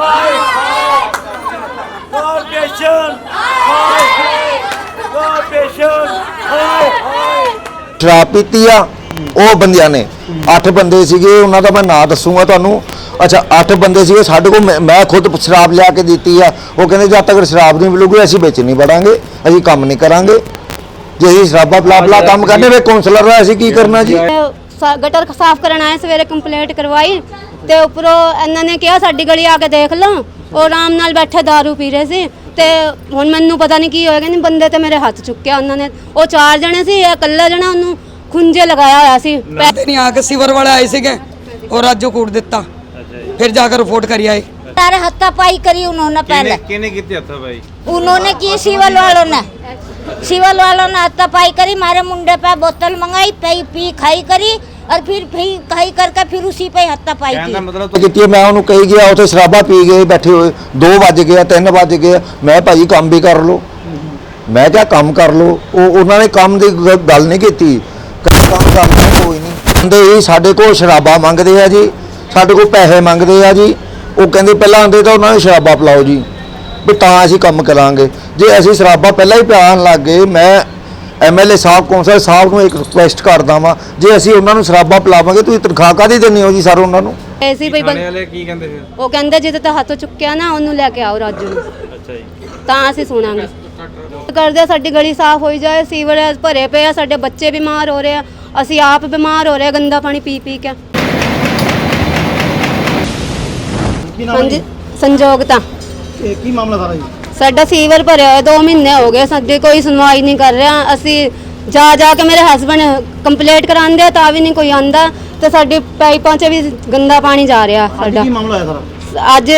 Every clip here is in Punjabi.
ਹਾਏ ਕਾਰਪੋਰੇਸ਼ਨ ਹਾਏ ਕਾਰਪੋਰੇਸ਼ਨ ਹਾਏ ਸ਼ਰਾਬ ਪੀਤੀ ਆ, ਉਹ ਬੰਦਿਆਂ ਨੇ। ਅੱਠ ਬੰਦੇ ਸੀਗੇ, ਉਹਨਾਂ ਦਾ ਮੈਂ ਨਾਂ ਦੱਸੂਗਾ ਤੁਹਾਨੂੰ। ਅੱਛਾ, ਅੱਠ ਬੰਦੇ ਸੀਗੇ, ਸਾਡੇ ਕੋਲ ਮੈਂ- ਮੈਂ ਖੁਦ ਸ਼ਰਾਬ ਲਿਆ ਕੇ ਦਿੱਤੀ ਆ। ਉਹ ਕਹਿੰਦੇ, ਜਦ ਤੱਕ ਸ਼ਰਾਬ ਨਹੀਂ ਮਿਲੂਗੀ, ਅਸੀਂ ਵਿੱਚ ਨਹੀਂ ਵੜਾਂਗੇ, ਅਸੀਂ ਕੰਮ ਨਹੀਂ ਕਰਾਂਗੇ। ਜੇ ਅਸੀਂ ਸ਼ਰਾਬਾਂ ਪਲਾ ਪਲਾ ਕੰਮ ਕਰਨੇ ਵੇ ਕਾਉਂਸਲਰ ਦਾ ਅਸੀਂ ਕੀ ਕਰਨਾ ਜੀ? ਸਾ- ਗਟਰ ਸਾਫ਼ ਕਰਨ ਆਏ, ਸਵੇਰੇ ਕੰਪਲੇਂਟ ਕਰਵਾਈ। ਤੇ ਉੱਪਰੋਂ ਇਹਨਾਂ ਨੇ ਕਿਹਾ ਸਾਡੀ ਗਲੀ ਆ ਕੇ ਦੇਖ ਲਓ ਉਹ ਆਰਾਮ ਨਾਲ ਬੈਠੇ दारू ਪੀ ਰਹੇ ਸੀ ਤੇ ਹੁਣ ਮੈਨੂੰ ਪਤਾ ਨਹੀਂ ਕੀ ਹੋਏਗਾ ਨਹੀਂ ਬੰਦੇ ਤੇ ਮੇਰੇ ਹੱਥ ਚੁੱਕਿਆ ਉਹਨਾਂ ਨੇ ਉਹ ਚਾਰ ਜਣੇ ਸੀ ਇਹ ਇਕੱਲਾ ਜਣਾ ਉਹਨੂੰ ਖੁੰਝੇ ਲਗਾਇਆ ਹੋਇਆ ਸੀ ਪੈ- ਤੇ ਨਹੀਂ ਆ ਕੇ ਸਿਵਰ ਵਾਲੇ ਆਏ ਸੀਗੇ और राजो कूट ਦਿੱਤਾ फिर जाकर रिपोर्ट करी आए सारे हत्तापाई करी उन्होंने पहले ਕਿਹਨੇ ਕੀਤੀ ਹੱਥਾ ਭਾਈ उन्होंने की सिवल वालों ने सिवल वालों ने हत्तापाई करी मारे मुंडे पे बोतल मंगाई पी पी खाई करी और फिर पी खाई करके फिर उसी पे हत्तापाई ਕਹਿਣ ਦਾ की ਮਤਲਬ ਕੀਤੀ ਮੈਂ ਉਹਨੂੰ ਕਹੀ ਗਿਆ ਉੱਥੇ ਸ਼ਰਾਬਾ ਪੀ ਗਏ ਬੈਠੇ ਹੋਏ 2 ਵਜ ਗਏ 3 ਵਜ ਗਏ ਮੈਂ ਭਾਈ ਕੰਮ ਵੀ ਕਰ ਲਓ ਮੈਂ ਕਿਹਾ ਕੰਮ ਕਰ ਲਓ ਉਹ ਉਹਨਾਂ ਨੇ ਕੰਮ ਦੀ ਗ- ਗੱਲ ਨਹੀਂ ਕੀਤੀ ਕਹਿੰਦੇ ਕੰਮ ਕਰਨਾ ਕੋਈ ਨਹੀਂ ਕਹਿੰਦੇ ਜੀ ਸਾਡੇ ਕੋਲ ਸ਼ਰਾਬਾ ਮੰਗਦੇ ਆ ਜੀ ਸਾਡੇ ਕੋਲ ਪੈਸੇ ਮੰਗਦੇ ਆ ਜੀ ਉਹ ਕਹਿੰਦੇ ਪਹਿਲਾਂ ਆਂਦੇ ਤਾਂ ਉਹਨਾਂ ਨੂੰ ਸ਼ਰਾਬਾ ਪਿਲਾਓ ਜੀ ਵੀ ਤਾਂ ਅਸੀਂ ਕੰਮ ਕਰਾਂਗੇ ਜੇ ਅਸੀਂ ਸ਼ਰਾਬਾ ਪਹਿਲਾਂ ਹੀ ਪਿਆਉਣ ਲੱਗ ਗਏ ਮੈਂ ਐਮਐਲਏ ਸਾਹਿਬ ਕੌਂਸਲ ਸਾਹਿਬ ਨੂੰ ਇੱਕ ਰਿਕੁਐਸਟ ਕਰਦਾ ਵਾਂ ਜੇ ਅਸੀਂ ਉਹਨਾਂ ਨੂੰ ਸ਼ਰਾਬਾ ਪਿਲਾਵਾਂਗੇ ਤੁਸੀਂ ਤਨਖਾਹ ਕਾਹਦੀ ਦੇਣੀ ਹੋ ਜੀ ਸਰ ਉਹਨਾਂ ਨੂੰ? ਐਸੀ ਥਾਣੇ ਬੰ- ਵਾਲੇ ਕੀ ਕਹਿੰਦੇ ਫਿਰ? ਉਹ ਕਹਿੰਦੇ ਜਿਹਦੇ ਤੇ ਹੱਥ ਚੁੱਕਿਆ ਨਾ ਉਹਨੂੰ ਲੈ ਕੇ ਆਓ ਰਾਜੂ ਨੂੰ। ਅੱਛਾ ਜੀ। ਤਾਂ ਅਸੀਂ ਸੁਣਾਂਗੇ। ਕਰਦੇ ਆ, ਸਾਡੀ ਗਲੀ ਸਾਫ਼ ਹੋਈ ਜਾਏ ਸੀਵਰ ਭਰੇ ਪਏ ਆ ਸਾਡੇ ਬੱਚੇ ਬਿਮਾਰ ਹੋ ਰਹੇ ਆ ਅਸੀਂ ਆਪ ਬਿਮਾਰ ਹੋ ਰਹੇ ਆ ਗੰਦਾ ਪਾਣੀ ਪੀ ਪੀ ਕੇ। ਹਾਂਜੀ ਸੰਜੋਗਤਾ ਇਹ ਕੀ ਮਾਮਲਾ ਸਾਰਾ ਜੀ? ਸਾਡਾ ਸੀਵਰ ਭਰਿਆ ਹੋਇਆ 2 ਮਹੀਨੇ ਹੋ ਗਏ ਸਾਡੇ ਕੋਈ ਸੁਣਵਾਈ ਨਹੀਂ ਕਰ ਰਿਹਾ। ਅਸੀਂ ਜਾ ਜਾ ਕੇ ਮੇਰੇ ਹਸਬੰਡ ਕੰਪਲੀਟ ਕਰਾਉਂਦੇ ਆ ਤਾਂ ਵੀ ਨਹੀਂ ਕੋਈ ਆਂਦਾ ਤੇ ਸਾਡੀ ਪਾਈਪਾਂ 'ਚ ਵੀ ਗੰਦਾ ਪਾਣੀ ਜਾ ਰਿਹਾ ਸਾਡਾ। ਕੀ ਮਾਮਲਾ ਹੈ ਸਾਰਾ? ਅੱਜ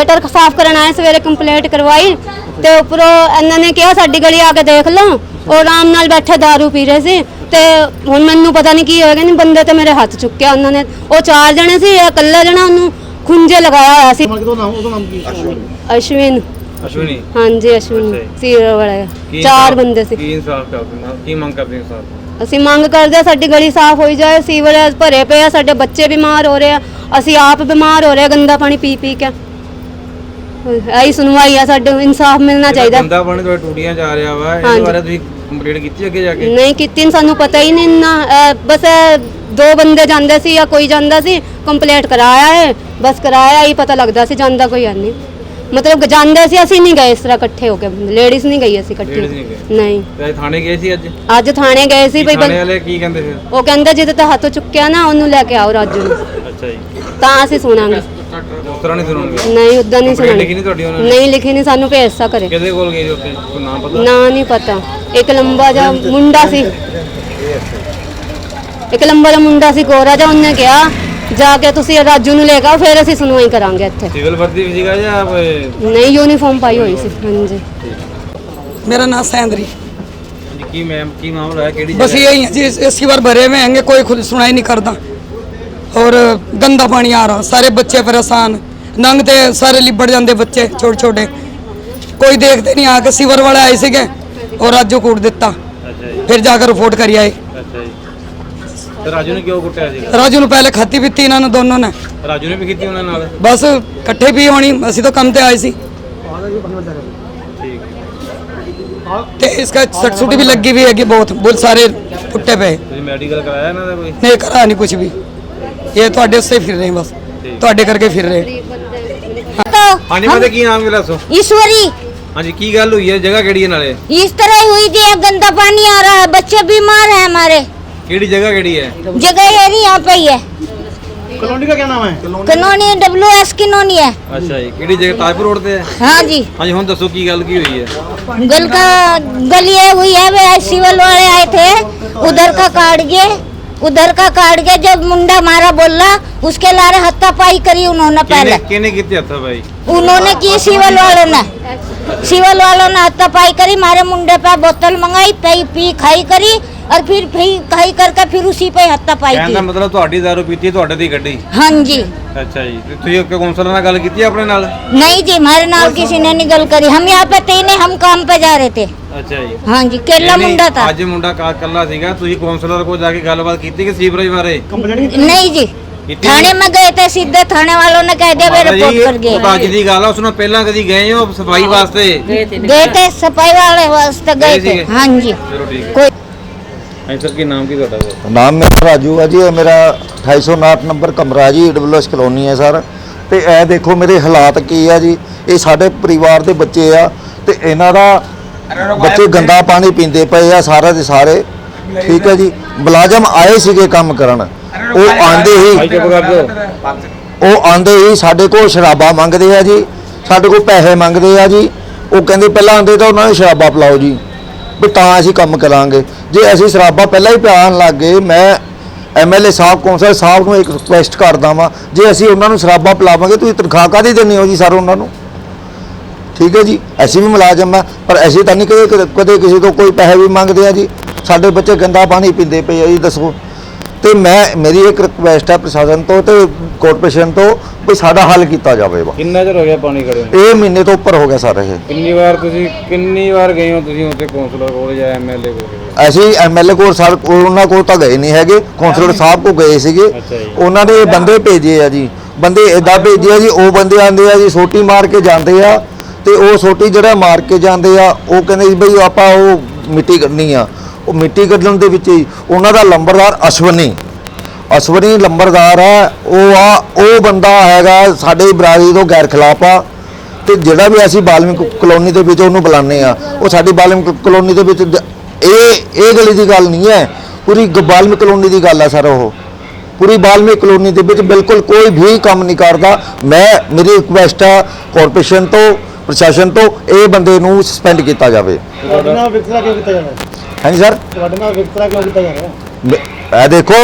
ਗਟਰ ਸਾਫ਼ ਕਰਨ ਆਏ ਸਵੇਰੇ ਕੰਪਲੇਂਟ ਕਰਵਾਈ ਤੇ ਉੱਪਰੋਂ ਇਹਨਾਂ ਨੇ ਕਿਹਾ ਸਾਡੀ ਗਲੀ ਆ ਕੇ ਦੇਖ ਲਓ। ਉਹ ਆਰਾਮ ਨਾਲ ਬੈਠੇ दारू ਪੀ ਰਹੇ ਸੀ ਤੇ ਹੁਣ ਮੈਨੂੰ ਪਤਾ ਨਹੀਂ ਕੀ ਹੋਏਗਾ ਨਹੀਂ ਬੰਦੇ ਤੇ ਮੇਰੇ ਹੱਥ ਚੁੱਕਿਆ ਉਹਨਾਂ ਨੇ। ਉਹ ਚਾਰ ਜਣੇ ਸੀ ਇਹ ਇਕੱਲਾ ਜਣਾ ਉਹਨੂੰ ਖੁੰਝੇ ਲਗਾਇਆ ਹੋਇਆ ਸੀ? ਅਸ਼ਵਿਨ। ਅਸ਼ਵਨੀ? ਹਾਂਜੀ ਅਸ਼ਵਿਨ। ਸੀਰ ਵਾਲਾ ਕੀ ਚਾਰ ਇਨਸਾਫ਼- ਬੰਦੇ ਸੀ। ਕੀ ਇਨਸਾਫ ਕਰਦੇ ਹੋ? ਕੀ ਮੰਗ ਕਰਦੇ ਹੋ ਇਨਸਾਫ ਅਸੀਂ ਮੰਗ ਕਰਦੇ ਹਾਂ ਸਾਡੀ ਗਲੀ ਸਾਫ਼ ਹੋਈ ਜਾਏ ਸੀਵਰ ਭਰੇ ਪਏ ਆ ਸਾਡੇ ਬੱਚੇ ਬਿਮਾਰ ਹੋ ਰਹੇ ਆ ਅਸੀਂ ਆਪ ਬਿਮਾਰ ਹੋ ਰਹੇ ਆ ਗੰਦਾ ਪਾਣੀ ਪੀ ਪੀ ਕੇ। ਆਈ ਸੁਣਵਾਈ ਆ ਸਾਡੇ ਇਨਸਾਫ ਮਿਲਣਾ ਚਾਹੀਦਾ। ਗੰਦਾ ਪਾਣੀ ਤੁਹਾਡੇ ਟੂਟੀਆਂ ਜਾ ਰਿਹਾ ਵਾ ਇਹਦੇ ਹਾਂਜੀ। ਬਾਰੇ ਤੁਸੀਂ ਕੰਪਲੀਟ ਕੀਤੀ ਅੱਗੇ ਜਾ ਕੇ? ਨਹੀਂ ਕੀਤੀ ਸਾਨੂੰ ਪਤਾ ਹੀ ਨਹੀਂ ਨਾ ਅਹ ਬਸ ਇਹ ਦੋ ਬੰਦੇ ਜਾਂਦੇ ਸੀ ਜਾਂ ਕੋਈ ਜਾਂਦਾ ਸੀ ਕੰਪਲੀਟ ਕਰਾਇਆ ਹੈ ਬਸ ਕਰਾਇਆ ਹੀ ਪਤਾ ਲੱਗਦਾ ਸੀ ਜਾਂਦਾ ਕੋਈ ਹੈ ਨਹੀਂ ਮਤਲਬ ਜਾਂਦੇ ਸੀ ਅਸੀਂ ਨਹੀਂ ਗਏ ਇਸ ਤਰ੍ਹਾਂ ਇਕੱਠੇ ਹੋ ਕੇ। ਲੇਡੀਜ਼ ਨਹੀਂ ਗਈ ਅਸੀਂ ਇਕੱਠੇ Ladies ਨਹੀਂ ਗਏ। ਨਹੀਂ। ਤੇ ਥਾਣੇ ਗਏ ਸੀ ਅੱਜ? ਅੱਜ ਥਾਣੇ ਗਏ ਸੀ ਬਈ ਥਾਣੇ ਵਾਲੇ ਕੀ ਕਹਿੰਦੇ ਫਿਰ? ਉਹ ਕਹਿੰਦੇ ਜਿਹਦੇ ਤੇ ਹੱਥ ਚੁੱਕਿਆ ਨਾ ਉਹਨੂੰ ਲੈ ਕੇ ਆਓ ਰਾਜੂ ਨੂੰ। ਅੱਛਾ ਜੀ। ਤਾਂ ਅਸੀਂ ਸੁਣਾਂਗੇ। ਉਸ ਤਰ੍ਹਾਂ ਨਹੀਂ ਸੁਣੋਗੇ ਨਹੀਂ ਉਦਾਂ ਨਹੀਂ ਕੰਪਲੇਂਟ ਲਿਖੀ ਸੁਣਾਂਗੇ ਨਹੀਂ ਤੁਹਾਡੀ ਉਹਨਾਂ ਨੇ? ਨਹੀਂ ਲਿਖੀ ਨਹੀਂ ਸਾਨੂੰ ਭੇਜ ਸਕ ਕਰੇ। ਕਿਹਦੇ ਕੋਲ ਗਏ ਜੀ ਉੱਥੇ? ਕੋਈ ਨਾਮ ਪਤਾ? ਨਾ ਨਹੀਂ ਪਤਾ। ਇੱਕ ਲੰਬਾ ਜਿਹਾ ਮੁੰਡਾ ਸੀ। ਇੱਕ ਲੰਬਾ ਜਿਹਾ ਮੁੰਡਾ ਸੀ ਗੋਰਾ ਜਿਹਾ ਉਹਨੇ ਕਿਹਾ ਜਾ ਕੇ ਤੁਸੀਂ ਰਾਜੂ ਨੂੰ ਲੈ ਕੇ ਆਓ ਫਿਰ ਅਸੀਂ ਸੁਣਵਾਈ ਕਰਾਂਗੇ ਇੱਥੇ ਸਿਵਲ ਵਰਦੀ ਵੀ ਸੀਗਾ ਜਾਂ ਕੋਈ ਨਹੀਂ ਯੂਨੀਫਾਰਮ ਪਾਈ ਹੋਈ ਸੀ ਹਾਂਜੀ मेरा नाम सैंदरी ਹਾਂਜੀ, ਕੀ ਮੈਮ ਕੀ ਮਾਮਲਾ ਹੈ ਕਿਹੜੀ बस ਜਗ੍ਹਾ यही है जी इस सिवर भरे हुए हैंगे कोई खुद सुनाई नहीं करता और गंदा पानी आ रहा सारे बच्चे परेशान नंगते सारे लिबड़ जाते बच्चे छोटे छोटे कोई देखते नहीं आके सिवर वाले आए सीगे और राजो कूट ਦਿੱਤਾ ਅੱਛਾ ਜੀ फिर जाकर रिपोर्ट करी आए ਅੱਛਾ ਜੀ ਤੇ ਰਾਜੂ ਨੇ ਕਿਉਂ ਕੁੱਟਿਆ ਸੀਗਾ ਰਾਜੂ ਨੂੰ ਪਹਿਲੇ ਖਾਤੀ ਪੀਤੀ ਇਹਨਾਂ ਨੂੰ ਦੋਨੋਂ ਨੇ ਰਾਜੂ ਨੇ ਵੀ ਕੀਤੀ ਉਹਨਾਂ ਨਾਲ ਬਸ ਇਕੱਠੇ ਪੀ ਹੋਣੀ ਅਸੀਂ ਤਾਂ ਕੰਮ ਤੇ ਆਏ ਸੀ ਠੀਕ ਤੇ ਇਸਕਾ ਸੱਟ ਸੁੱਟ ਵੀ ਲੱਗੀ ਵੀ ਹੈਗੀ ਬਹੁਤ ਬੁੱਲ ਸਾਰੇ ਟੁੱਟੇ ਪਏ ਤੁਸੀਂ ਮੈਡੀਕਲ ਕਰਾਇਆ ਇਹਨਾਂ ਦਾ ਕੋਈ ਨਹੀਂ ਕਰਾ ਨਹੀਂ ਕੁਝ ਵੀ ਇਹ ਤੁਹਾਡੇ ਉੱਤੇ ਫਿਰ ਰਹੇ ਬਸ ਤੁਹਾਡੇ ਕਰਕੇ ਫਿਰ ਰਹੇ तो ਹਾਂਜੀ ਮੈਂ ਕੀ ਨਾਮ ਮਿਲਾ ਸੋ ईश्वरी ਹਾਂਜੀ ਕੀ ਗੱਲ ਹੋਈ ਹੈ ਜਗ੍ਹਾ ਕਿਹੜੀ ਹੈ ਨਾਲੇ इस तरह हुई थी अब गंदा पानी आ रहा है बच्चे बीमार हैं हमारे ਕਿਹੜੀ जगह ਕਿਹੜੀ ਹੈ जगह ये नहीं यहाँ पे ही है ਕਲੋਨੀ ਦਾ ਕੀ ਨਾਮ ਹੈ कनोनी डब्ल्यू एस किनोनी है ਅੱਛਾ ਜੀ ਕਿਹੜੀ ਜਗ੍ਹਾ ਤਾਜਪੁਰ ਰੋਡ ਤੇ ਹੈ हाँ जी ਹਾਂਜੀ ਹੁਣ ਦੱਸੋ ਕੀ ਗੱਲ ਕੀ ਹੋਈ ਹੈ गल का गल ये हुई है वे सिवल वाले आए थे उधर का काट गए उधर का काट के जब मुंडा मारा बोला उसके लारे हत्तापाई करी उन्होंने ਕਿਹਨੇ पहले ਕਿਹਨੇ ਕੀਤੀ ਹੱਥਾ ਭਾਈ उन्होंने की सिवल वालों ने सिवल वालों ने हत्तापाई करी मारे मुंडे पे बोतल मंगाई पी पी खाई करी और फिर पी खाई करके फिर उसी पे हत्तापाई ਕਹਿਣ ਦਾ की ਮਤਲਬ ਤੁਹਾਡੀ ਦਾਰੂ ਪੀਤੀ ਤੁਹਾਡੇ ਦੀ ਗੱਡੀ हाँ जी ਅੱਛਾ ਜੀ ਤੇ ਤੁਸੀਂ ਕਾਉਂਸਲਰ ਨਾਲ ਗੱਲ ਕੀਤੀ ਆਪਣੇ ਨਾਲ नहीं जी हमारे नाल किसी ने नहीं गल करी हम यहाँ पे थे नहीं हम काम पे जा रहे थे ਅੱਛਾ ਜੀ हाँ जी केला ਨਹੀਂ, मुंडा था ਅੱਜ ਮੁੰਡਾ ਕਾ ਕੱਲਾ ਸੀਗਾ ਤੁਸੀਂ ਕਾਉਂਸਲਰ ਕੋਲ ਜਾ ਕੇ ਗੱਲਬਾਤ ਕੀਤੀ ਕਿ ਸੀਵਰੇਜ ਬਾਰੇ ਕੰਪਲੇਂਟ नहीं जी ਕੀਤੀ थाने में गए थे सीधे थाने वालों ने कह दिया वे ਮਾਤਾ रिपोर्ट ਜੀ कर ਉਹ ਤਾਂ ਅੱਜ गए ਦੀ ਗੱਲ ਆ ਉਸ ਨੂੰ ਪਹਿਲਾਂ ਕਦੀ ਗਏ ਹੋ ਸਫਾਈ ਵਾਸਤੇ गए थे सफाई वाले वास्ते गए गए थे थे? हाँ जी ਚਲੋ ਠੀਕ ਹੈ कोई ਹਾਂਜੀ ਸਰ ਕੀ ਨਾਮ ਕੀ ਤੁਹਾਡਾ ਸਰ? ਨਾਮ ਮੇਰਾ ਰਾਜੂ ਹੈ ਜੀ ਇਹ ਮੇਰਾ 2859 ਨੰਬਰ ਕਮਰਾ ਜੀ ਈਡਬਲੂਐਸ ਕਲੋਨੀ ਹੈ ਸਰ। ਤੇ ਇਹ ਦੇਖੋ ਮੇਰੇ ਹਾਲਾਤ ਕੀ ਆ ਜੀ ਇਹ ਸਾਡੇ ਪਰਿਵਾਰ ਦੇ ਬੱਚੇ ਆ ਤੇ ਇਹਨਾਂ ਦਾ ਬੱਚੇ ਗੰਦਾ ਪਾਣੀ ਪੀਂਦੇ ਪਏ ਆ ਸਾਰੇ ਦੇ ਸਾਰੇ। ਠੀਕ ਹੈ ਜੀ ਮੁਲਾਜ਼ਮ ਆਏ ਸੀਗੇ ਕੰਮ ਕਰਨ। ਉਹ ਆਂਦੇ ਹੀ ਉਹ ਆਂਦੇ ਹੀ ਸਾਡੇ ਕੋਲ ਸ਼ਰਾਬਾਂ ਮੰਗਦੇ ਆ ਜੀ ਸਾਡੇ ਕੋਲ ਪੈਸੇ ਮੰਗਦੇ ਆ ਜੀ। ਉਹ ਕਹਿੰਦੇ ਪਹਿਲਾਂ ਆਂਦੇ ਤਾਂ ਉਹਨਾਂ ਨੂੰ ਸ਼ਰਾਬਾਂ ਪਿਲਾਓ ਜੀ। ਵੀ ਤਾਂ ਅਸੀਂ ਕੰਮ ਕਰਾਂਗੇ। ਜੇ ਅਸੀਂ ਸ਼ਰਾਬਾਂ ਪਹਿਲਾਂ ਹੀ ਪਿਆਉਣ ਲੱਗ ਗਏ, ਮੈਂ ਐਮਐਲਏ ਸਾਹਿਬ ਕੌਂਸਲ ਸਾਹਿਬ ਨੂੰ ਇੱਕ ਰਿਕੁਐਸਟ ਕਰਦਾ ਵਾਂ, ਜੇ ਅਸੀਂ ਉਹਨਾਂ ਨੂੰ ਸ਼ਰਾਬਾਂ ਪਿਲਾਵਾਂਗੇ, ਤੁਸੀਂ ਤਨਖਾਹ ਕਾਹਦੀ ਦੇਣੀ ਹੋ ਜੀ ਸਰ ਉਹਨਾਂ ਨੂੰ? ਠੀਕ ਹੈ ਜੀ, ਅਸੀਂ ਵੀ ਮੁਲਾਜ਼ਮ ਆ ਪਰ ਅਸੀਂ ਤਾਂ ਨਹੀਂ ਕਦੇ ਕਦੇ- ਕਦੇ ਕਿਸੇ ਤੋਂ ਕੋਈ ਪੈਸੇ ਵੀ ਮੰਗਦੇ ਆ ਜੀ। ਸਾਡੇ ਬੱਚੇ ਗੰਦਾ ਪਾਣੀ ਪੀਂਦੇ ਪਏ ਆ ਜੀ, ਦੱਸੋ। ਤੇ ਮੈਂ ਮੇਰੀ ਇੱਕ ਰਿਕੁਐਸਟ ਹੈ ਪ੍ਰਸ਼ਾਸਨ ਤੋਂ ਤੇ ਕਾਰਪੋਰੇਸ਼ਨ ਤੋਂ ਵੀ ਸਾਡਾ ਹੱਲ ਕੀਤਾ ਜਾਵੇ ਵਾ। ਕਿੰਨਾ ਚਿਰ ਹੋ ਗਿਆ ਪਾਣੀ ਖੜੇ ਨੂੰ? ਇਹ ਮਹੀਨੇ ਤੋਂ ਉੱਪਰ ਹੋ ਗਿਆ ਸਰ ਇਹ। ਕਿੰਨੀ ਵਾਰ ਤੁਸੀਂ ਕਿੰਨੀ ਵਾਰ ਗਏ ਹੋ ਤੁਸੀਂ ਉੱਥੇ ਕੌਂਸਲਰ ਕੋਲ ਜਾਂ ਐਮਐਲਏ ਕੋਲ? ਅਸੀਂ ਐਮਐਲਏ ਕੋਲ ਸਰ ਉਹਨਾਂ ਕੋਲ ਤਾਂ ਗਏ ਨਹੀਂ ਹੈਗੇ। ਕੌਂਸਲਰ ਸਾਹਿਬ ਕੋਲ ਗਏ ਸੀਗੇ। ਅੱਛਾ ਜੀ। ਉਹਨਾਂ ਨੇ ਬੰਦੇ ਭੇਜੇ ਆ ਜੀ। ਬੰਦੇ ਇਦਾਂ ਭੇਜੇ ਆ ਜੀ ਉਹ ਬੰਦੇ ਆਂਦੇ ਆ ਜੀ ਸੋਟੀ ਮਾਰ ਕੇ ਜਾਂਦੇ ਆ। ਤੇ ਉਹ ਸੋਟੀ ਜਿਹੜਾ ਮਾਰ ਕੇ ਜਾਂਦੇ ਆ ਉਹ ਕਹਿੰਦੇ ਜੀ ਬਈ ਆਪਾਂ ਉਹ ਮਿੱਟੀ ਕੱਢਣੀ ਆ। ਉਹ ਮਿੱਟੀ ਕੱਢਣ ਦੇ ਵਿੱਚ ਹੀ ਉਹਨਾਂ ਦਾ ਲੰਬਰਦਾਰ ਅਸ਼ਵਨੀ। ਅਸ਼ਵਨੀ ਲੰਬਰਦਾਰ ਹੈ ਉਹ ਆ ਉਹ ਬੰਦਾ ਹੈਗਾ ਸਾਡੇ ਬਰਾਦਰੀ ਤੋਂ ਗੈਰ ਖਿਲਾਫ ਆ ਤੇ ਜਿਹੜਾ ਵੀ ਅਸੀਂ ਬਾਲਮਿਕ ਕਲੋਨੀ ਦੇ ਵਿੱਚ ਉਹਨੂੰ ਬੁਲਾਉਂਦੇ ਆ ਉਹ ਸਾਡੀ ਬਾਲਮਿਕ ਕਲੋਨੀ ਦੇ ਵਿੱਚ ਇਹ ਇਹ ਗਲੀ ਦੀ ਗੱਲ ਨਹੀਂ ਹੈ। ਪੂਰੀ ਗ- ਬਾਲਮਿਕ ਕਲੋਨੀ ਦੀ ਗੱਲ ਹੈ ਸਰ ਉਹ। ਪੂਰੀ ਬਾਲਮਿਕ ਕਲੋਨੀ ਦੇ ਵਿੱਚ ਬਿਲਕੁਲ ਕੋਈ ਵੀ ਕੰਮ ਨਹੀਂ ਕਰਦਾ। ਮੈਂ ਮੇਰੀ ਰਿਕੁਐਸਟ ਆ ਕਾਰਪੋਰੇਸ਼ਨ ਤੋਂ ਪ੍ਰਸ਼ਾਸਨ ਤੋਂ ਇਹ ਬੰਦੇ ਨੂੰ ਸਸਪੈਂਡ ਕੀਤਾ ਜਾਵੇ। ਵਿਤਕਰਾ ਕਿਉਂ ਕੀਤਾ ਹਾਂਜੀ ਸਰ ਤੁਹਾਡੇ ਨਾਲ ਵਿਤਕਰਾ ਕਿਉਂ ਕੀਤਾ ਜਾ ਰਿਹਾ? ਇਹ ਦੇਖੋ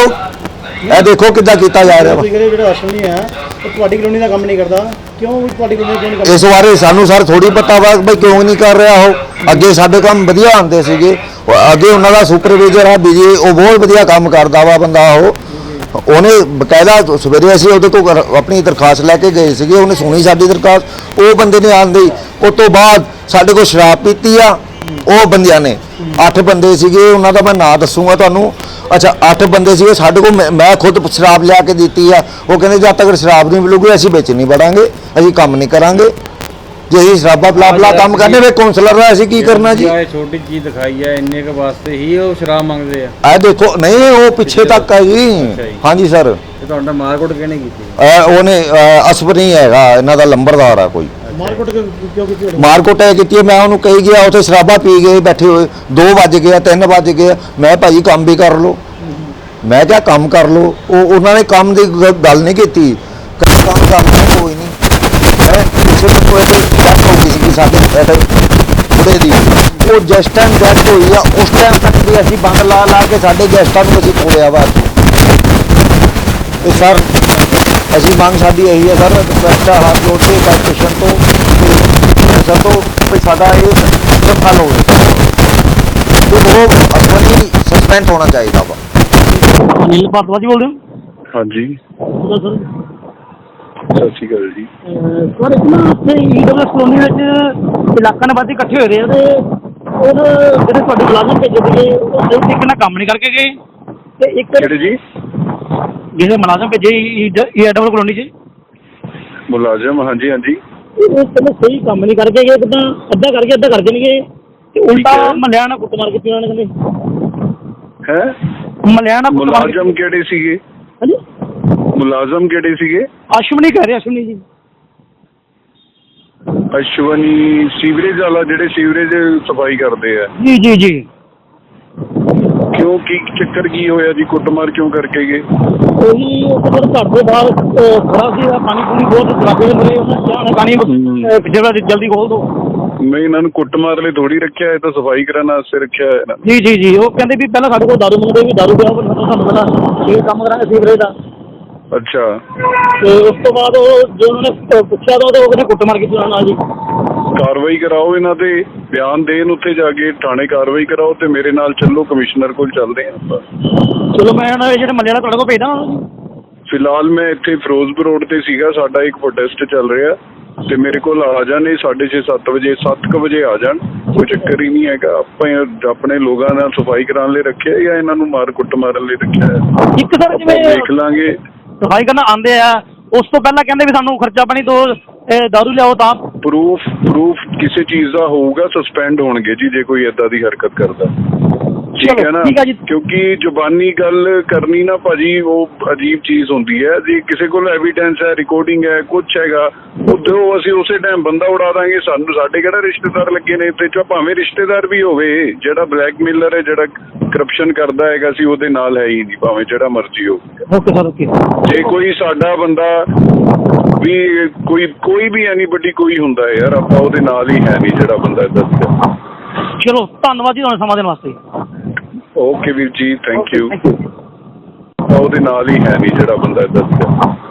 ਇਹ ਦੇਖੋ ਕਿੱਦਾਂ ਕੀਤਾ ਜਾ ਰਿਹਾ ਵਾ। ਤੁਸੀਂ ਕਹਿੰਦੇ ਜਿਹੜਾ ਅਸ਼ਵਨੀ ਹੈ ਉਹ ਤੁਹਾਡੀ ਕਲੋਨੀ ਦਾ ਕੰਮ ਨਹੀਂ ਕਰਦਾ। ਕਿਉਂ ਤੁਹਾਡੀ ਕਲੋਨੀ ਦਾ ਨਹੀਂ ਇਸ ਬਾਰੇ ਸਾਨੂੰ ਸਰ ਥੋੜੀ ਪਤਾ ਵਾ ਬਈ ਕਿਉਂ ਨਹੀਂ ਕਰ ਰਿਹਾ ਉਹ। ਅੱਗੇ ਸਾਡੇ ਕੰਮ ਵਧੀਆ ਆਉਂਦੇ ਸੀਗੇ। ਉਹ ਅੱਗੇ ਉਹਨਾਂ ਦਾ ਸੁਪਰਵਾਈਜ਼ਰ ਆ ਬੀਜੀ ਉਹ ਬਹੁਤ ਵਧੀਆ ਕੰਮ ਕਰਦਾ ਵਾ ਬੰਦਾ ਉਹ। ਉਹਨੇ ਬਕਾਇਦਾ ਸਵੇਰੇ ਅਸੀਂ ਉਹਦੇ ਤੋਂ ਕਰ- ਆਪਣੀ ਦਰਖਾਸਤ ਲੈ ਕੇ ਗਏ ਸੀਗੇ ਉਹਨੇ ਸੁਣੀ ਸਾਡੀ ਦਰਖਾਸਤ। ਉਹ ਬੰਦੇ ਨੇ ਆਂਦੇ ਉਸ ਤੋਂ ਬਾਅਦ ਸਾਡੇ ਕੋਲ ਸ਼ਰਾਬ ਪੀਤੀ ਆ ਉਹ ਬੰਦਿਆਂ ਨੇ। ਅੱਠ ਬੰਦੇ ਸੀਗੇ ਉਹਨਾਂ ਦਾ ਮੈਂ ਨਾਂ ਦੱਸੂਗਾ ਤੁਹਾਨੂੰ। ਅੱਛਾ ਅੱਠ ਬੰਦੇ ਸੀਗੇ ਸਾਡੇ ਕੋਲ ਮੈਂ- ਮੈਂ ਖੁਦ ਸ਼ਰਾਬ ਲਿਆ ਕੇ ਦਿੱਤੀ ਆ। ਉਹ ਕਹਿੰਦੇ ਜਦ ਤੱਕ ਸ਼ਰਾਬ ਨਹੀਂ ਮਿਲੂਗੀ ਅਸੀਂ ਵੇਚ ਨਹੀਂ ਵੜਾਂਗੇ ਅਸੀਂ ਕੰਮ ਨਹੀਂ ਕਰਾਂਗੇ। ਜੇ ਅਸੀਂ ਸ਼ਰਾਬਾ ਬਲਾ ਬਲਾ ਕੰਮ ਕਰਨੇ ਵੇ ਕਾਉਂਸਲਰ ਦਾ ਅਸੀਂ ਕੀ ਕਰਨਾ ਜੀ? ਇਹ ਛੋਟੀ ਚੀਜ਼ ਦਿਖਾਈ ਹੈ ਇੰਨੇ ਕ ਵਾਸਤੇ ਹੀ ਉਹ ਸ਼ਰਾਬ ਮੰਗਦੇ ਆ। ਇਹ ਦੇਖੋ ਨਹੀਂ ਉਹ ਪਿੱਛੇ ਤੱਕ ਹੈ ਜੀ। ਹਾਂਜੀ ਸਰ ਤੇ ਤੁਹਾਡਾ ਮਾਰਕੁੱਟ ਕਿਹਨੇ ਕੀਤੀ? ਇਹ ਉਹਨੇ ਅਸਵਨੀ ਹੈਗਾ ਇਹਨਾਂ ਦਾ ਲੰਬਰਦਾਰ ਆ ਕੋਈ। ਮਾਰਕੀਟ ਕਿਉਂ ਕੀਤੀ ਤੁਹਾਡੀ ਮਾਰਕੋਟ ਹੈ ਕੀਤੀ ਹੈ, ਮੈਂ ਉਹਨੂੰ ਕਹੀ ਗਿਆ ਉੱਥੇ ਸ਼ਰਾਬਾ ਪੀ ਗਏ ਬੈਠੇ ਹੋਏ 2 ਵੱਜ ਗਏ 3 ਵੱਜ ਗਏ ਮੈਂ ਭਾਈ ਕੰਮ ਵੀ ਕਰ ਲਓ। ਮੈਂ ਕਿਹਾ ਕੰਮ ਕਰ ਲਓ। ਉਹ ਉਹਨਾਂ ਨੇ ਕੰਮ ਦੀ ਗ- ਗੱਲ ਨਹੀਂ ਕੀਤੀ। ਕਹਿੰਦੇ ਕੰਮ ਕਰਨਾ ਕੋਈ ਨਹੀਂ। ਹੈ ਪਿੱਛੇ ਤੋਂ ਕੋਈ ਡੈਥ ਹੋ ਗਈ ਸੀ ਸਾਡੇ ਇੱਥੇ ਬੁੜੇ ਦੀ। ਉਹ ਜਿਸ ਟਾਈਮ ਡੈਥ ਹੋਈ ਆ ਉਸ ਟਾਈਮ ਤੱਕ ਵੀ ਅਸੀਂ ਬੰਦ ਲਾ ਲਾ ਕੇ ਸਾਡੇ ਗੈਸਟਾਂ ਨੂੰ ਅਸੀਂ ਤੋੜਿਆ ਵਾ ਤੇ ਸਰ ਅਸੀਂ ਮੰਗ ਸਾਡੀ ਇਹੀ ਹੈ ਸਰ ਰਿਕਵੈਸਟ ਹੈ ਹੱਥ ਜੋੜ ਕੇ ਕਾਰਪੋਰੇਸ਼ਨ ਤੋਂ ਤੇ ਸਰ ਤੋਂ ਵੀ ਸਾਡਾ ਇਹ ਸਭ ਹੱਲ ਹੋਵੇ। ਤੇ ਉਹ ਅਸਲੀ ਸਸਪੈਂਡ ਹੋਣਾ ਚਾਹੀਦਾ ਵਾ। ਅਨਿਲ ਭਾਰਦਵਾਜ ਬੋਲਦੇ ਹੋ। ਹਾਂਜੀ। ਸਰ। ਸਤਿ ਸ਼੍ਰੀ ਅਕਾਲ ਜੀ। ਸਰ ਇੱਕ ਨਾ ਉੱਥੇ ਈਡਬਲਐਸ ਕਲੋਨੀ ਵਿੱਚ ਇਲਾਕਾ ਨਿਵਾਸੀ ਇਕੱਠੇ ਹੋਏ ਰਹੇ ਆ ਤੇ ਉਹ ਜਿਹੜੇ ਤੁਹਾਡੇ ਮੁਲਾਜ਼ਮ ਭੇਜੇ ਸੀਗੇ ਉਹ ਸਹੀ ਤਰੀਕੇ ਨਾਲ ਕੰਮ ਨਹੀਂ ਕਰਕੇ ਗਏ। ਤੇ ਇੱਕ ਕਿਹੜੇ ਜੀ? ਜਿਹੜੇ ਮੁਲਾਜ਼ਮ ਭੇਜੇ ਈਡਬਲ ਕਲੋਨੀ 'ਚ? ਮੁਲਾਜ਼ਮ ਹਾਂਜੀ ਹਾਂਜੀ। ਉਹ ਕਹਿੰਦੇ ਸਹੀ ਕੰਮ ਨਹੀਂ ਕਰਕੇ ਗਏ ਕਿਦਾਂ ਅੱਧਾ ਕਰਕੇ ਅੱਧਾ ਕਰ ਦੇਣਗੇ ਤੇ ਉਲਟਾ। ਮਲਿਆਂ ਨਾਲ ਕੁੱਟਮਾਰ ਕੀਤੀ ਉਹਨਾਂ ਨੇ ਕਹਿੰਦੇ। ਹੈ? ਮਲਿਆਂ ਨਾਲ ਕੁੱਟਮਾਰ ਮੁਲਾਜ਼ਮ ਕਿਹੜੇ ਸੀਗੇ? ਹਾਂਜੀ? ਮੁਲਾਜ਼ਮ ਕਿਹੜੇ ਸੀਗੇ? ਅਸ਼ਵਨੀ ਕਹਿ ਰਹੇ ਅਸ਼ਵਨੀ ਜੀ। ਅਸ਼ਵਨੀ ਸੀਵਰੇਜ ਵਾਲਾ ਜਿਹੜੇ ਸੀਵਰੇਜ ਸਫ਼ਾਈ ਕਰਦੇ ਆ। ਜੀ ਜੀ ਜੀ। ਕਿਉਂ ਕੀ ਚੱਕਰ ਕੀ ਹੋਇਆ ਜੀ? ਕੁੱਟਮਾਰ ਕਿਉਂ ਕਰਕੇ ਗਏ? ਉਹੀ ਉਹ ਫਿਰ ਘਰ ਦੇ ਬਾਹਰ ਅਹ, ਖੜਾ ਸੀ ਪਾਣੀ ਪੂਣੀ ਬਹੁਤ ਲਾਗੇ ਦੇ ਮਰੇ ਉਹਨਾਂ ਕਿਹਾ ਹੋਣਾ ਪਾਣੀ ਅਹ, ਜਲਦੀ ਜਲਦੀ ਖੋਲ ਦੋ। ਮੈਂ ਇਹਨਾਂ ਨੂੰ ਕੁੱਟਮਾਰ ਲਈ ਥੋੜੀ ਰੱਖਿਆ ਇਹ ਤਾਂ ਸਫ਼ਾਈ ਕਰਨ ਵਾਸਤੇ ਰੱਖਿਆ ਹੈ ਨਾ। ਜੀ ਜੀ ਜੀ। ਉਹ ਕਹਿੰਦੇ ਵੀ ਪਹਿਲਾਂ ਸਾਡੇ ਕੋਲ ਦਾਰੂ ਮੰਗਦੇ ਵੀ ਦਾਰੂ ਪਿਆ ਪਰ ਸਾਨੂੰ ਪਤਾ ਇਹ ਕੰਮ ਕਰਾਂਗੇ ਸੀਵਰੇਜ ਦਾ ਅੱਛਾ। ਤੇ ਉਸ ਤੋਂ ਬਾਅਦ ਉਹ ਜੋ ਉਹਨਾਂ ਨੇ ਅਹ, ਪੁੱਛਿਆ ਤਾਂ ਉਹ ਕਹਿੰਦੇ ਕੁੱਟਮਾਰ ਕੀਤੀ ਉਹਨਾਂ ਨਾਲ ਜੀ। ਕਾਰਵਾਈ ਕਰਾਓ ਇਹਨਾਂ ਤੇ ਬਿਆਨ ਦੇਣ ਉੱਥੇ ਜਾ ਕੇ ਥਾਣੇ ਕਾਰਵਾਈ ਕਰਾਓ ਤੇ ਮੇਰੇ ਨਾਲ ਚੱਲੋ ਕਮਿਸ਼ਨਰ ਕੋਲ ਚੱਲਦੇ ਆਪਾਂ। ਚਲੋ ਮੈਂ ਇਹਨਾਂ ਦੇ ਜਿਹੜੇ ਮੱਲੇ ਵਾਲਾ ਤੁਹਾਡੇ ਕੋਲ ਭੇਜਦਾ ਉਹਨਾਂ ਫਿਲਹਾਲ ਮੈਂ ਇੱਥੇ ਫਿਰੋਜ਼ਪੁਰ ਰੋਡ ਤੇ ਸੀਗਾ ਸਾਡਾ ਇੱਕ ਪ੍ਰੋਟੈਸਟ ਚੱਲ ਰਿਹਾ। ਤੇ ਮੇਰੇ ਕੋਲ ਆ ਜਾਣੇ 6:30 7 ਵਜੇ 7:00 ਵਜੇ ਆ ਜਾਣ। ਕੋਈ ਚੱਕਰ ਹੀ ਨਹੀਂ ਹੈਗਾ ਆਪਾਂ ਆਪਣੇ ਲੋਕਾਂ ਨਾਲ ਸਫ਼ਾਈ ਕਰਾਉਣ ਲਈ ਰੱਖਿਆ ਜਾਂ ਇਹਨਾਂ ਨੂੰ ਮਾਰ ਕੁੱਟ ਮਾਰਨ ਲਈ ਰੱਖਿਆ ਹੈ? ਇੱਕ ਸਰ ਜਿਵੇਂ ਦੇਖ ਲਾਂਗੇ। ਸਫ਼ਾਈ ਕਰਨ ਆਉਂਦੇ ਆ ਉਸ ਤੋਂ ਪਹਿਲਾਂ ਕਹਿੰਦੇ ਵੀ ਸਾਨੂੰ ਖਰਚਾ ਪਾਣੀ ਤੋਂ ਇਹ ਦਾਰੂ ਲਿਆਓ ਤਾਂ। ਪ੍ਰੂਫ ਪ੍ਰੂਫ ਕਿਸੇ ਚੀਜ਼ ਦਾ ਹੋਊਗਾ ਸਸਪੈਂਡ ਹੋਣਗੇ ਜੀ, ਜੇ ਕੋਈ ਏਦਾਂ ਦੀ ਹਰਕਤ ਕਰਦਾ। ਠੀਕ ਹੈ ਨਾ ਠੀਕ ਹੈ ਜੀ। ਕਿਉਂਕਿ ਜ਼ੁਬਾਨੀ ਗੱਲ ਕਰਨੀ ਨਾ ਭਾਜੀ ਉਹ ਅਜੀਬ ਚੀਜ਼ ਹੁੰਦੀ ਹੈ। ਜੀ ਕਿਸੇ ਕੋਲ ਐਵੀਡੈਂਸ ਹੈ ਰਿਕਾਰਡਿੰਗ ਹੈ ਕੁਝ ਹੈਗਾ ਉਦੋਂ ਅਸੀਂ ਉਸੇ ਟਾਈਮ ਬੰਦਾ ਉਡਾ ਦਾਂਗੇ ਸਾਨੂੰ ਸਾਡੇ ਕਿਹੜਾ ਰਿਸ਼ਤੇਦਾਰ ਲੱਗੇ ਨੇ ਤੇ ਚਾ ਭਾਵੇਂ ਰਿਸ਼ਤੇਦਾਰ ਵੀ ਹੋਵੇ ਜਿਹੜਾ ਬਲੈਕਮੇਲਰ ਹੈ ਜਿਹੜਾ ਕਰਪਸ਼ਨ ਕਰਦਾ ਹੈਗਾ ਸੀ ਉਹਦੇ ਨਾਲ ਹੈ ਹੀ ਨਹੀਂ ਭਾਵੇਂ ਜਿਹੜਾ ਮਰਜ਼ੀ ਹੋਵੇ। ਓਕੇ ਸਰ ਓਕੇ ਜੇ ਕੋਈ ਸਾਡਾ ਬੰਦਾ ਵੀ ਕੋਈ ਕੋਈ ਵੀ ਐਨੀਬਡੀ ਕੋਈ ਹੁੰਦਾ ਯਾਰ ਆਪਾਂ ਉਹਦੇ ਨਾਲ ਹੀ ਹੈ ਨਹੀਂ ਜਿਹੜਾ ਬੰਦਾ ਇਦਾਂ ਚਲੋ ਧੰਨਵਾਦ ਜੀ ਤੁਹਾਨੂੰ ਸਮਾਂ ਦੇਣ ਵਾਸਤੇ। ਓਕੇ ਵੀਰ ਜੀ ਥੈਂਕ ਯੂ ਉਹਦੇ ਨਾਲ ਹੀ ਹੈ ਨਹੀਂ ਜਿਹੜਾ ਬੰਦਾ ਇਦਾਂ ਦਾ